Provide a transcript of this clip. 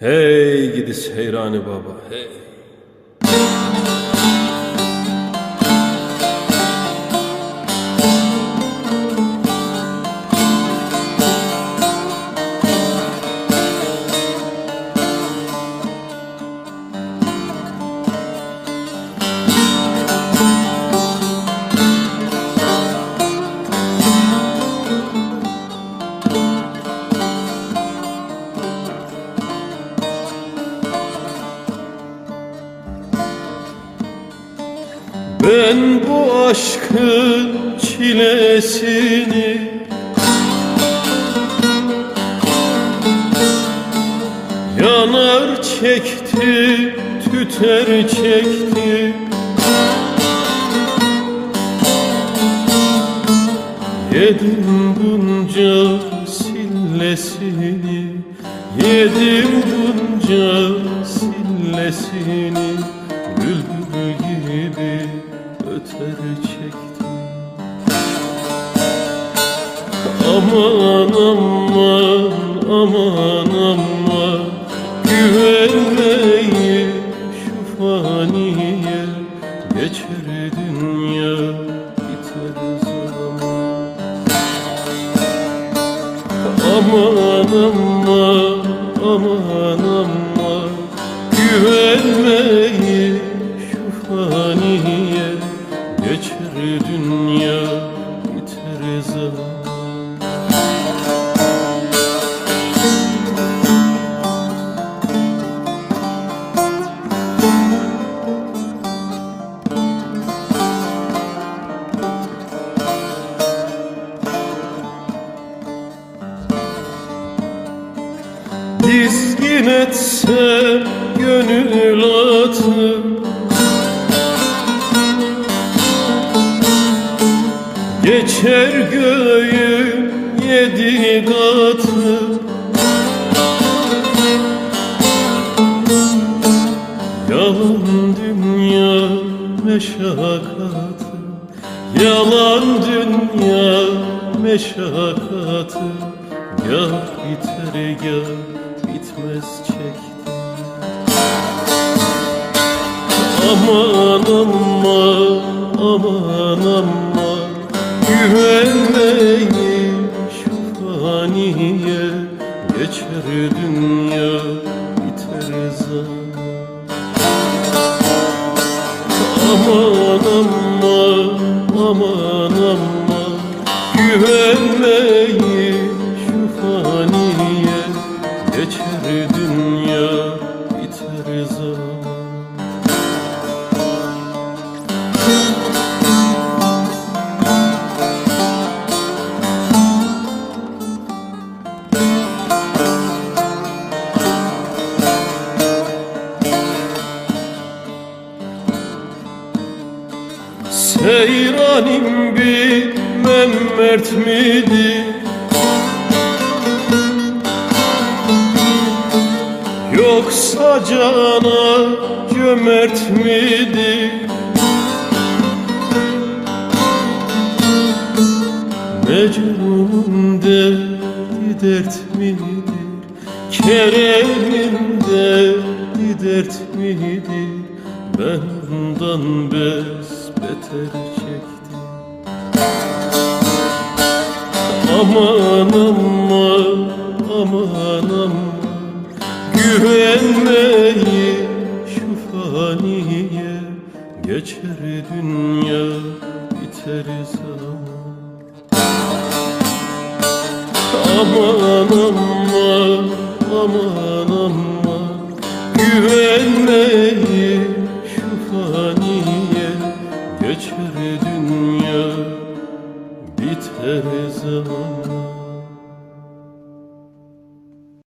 Hey gidi Seyrani Baba hey. Ben bu aşkın çilesini Yanar çekti, tüter çekti. Yedim bunca sillesini Yedim bunca sillesini. Bülbül gibi öter çekti Aman aman aman aman. Güvenmeyi şu faniye Geçer dünya biter zaman. Aman aman aman aman. Güvenmeyi Dizgin etse gönül atı Geçer göğün yedi katı. Yalan dünya meşakkatı. Yalan dünya meşakkatı. Ya biter ya bitmez çekti Aman aman aman aman Güvenmeyi şu faniye. Geçer dünya biter zaman. Aman aman aman aman Güvenmeyi Seyranim bilmem mert miydi? Yoksa cana cömert miydi Mecnun'un derdi dert midir? Kerem'in derdi dert midir? Ben ondan besbeter çektim. Aman aman aman aman Güvenmeyi şu faniye Geçer dünya biter zaman Aman aman aman aman Güvenmeyi şu faniye. Geçer dünya biter zaman